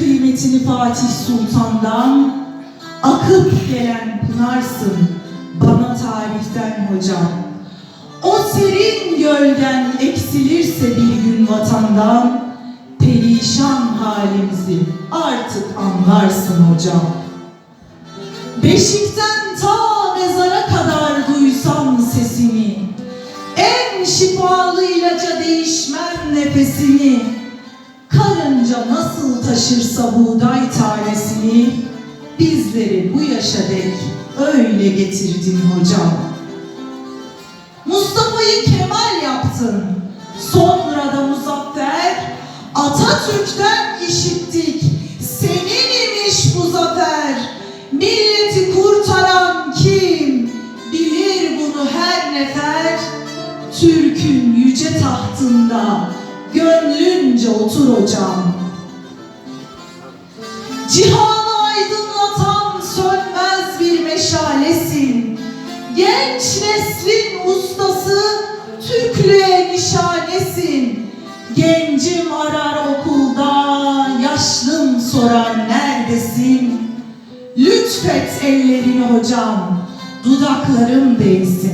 bereketini Fatih Sultan'dan akıp gelen pınarsın bana tarihten hocam. O serin gölden eksilirse bir gün vatandan perişan halimizi artık anlarsın hocam. Beşikten ta mezara kadar duysam sesini En şifalı ilaca değişmem nefesini Karınca nasıl taşırsa buğday tanesini Bizleri bu yaşa dek öyle getirdin hocam. Mustafa'yı Kemal yaptın. Sonra da Muzaffer Atatürk'ten işittik. Senin imiş bu zafer Milleti kurtaran kim? Bilir bunu her nefer. Türk'ün yüce tahtında Gönlünce otur hocam Cihanı aydınlatan sönmez bir meşalesin. Genç neslin ustası Türklüğe nişanesin. Gencim arar okulda Yaşlım sorar neredesin? Lütfet ellerini hocam Dudaklarım değsin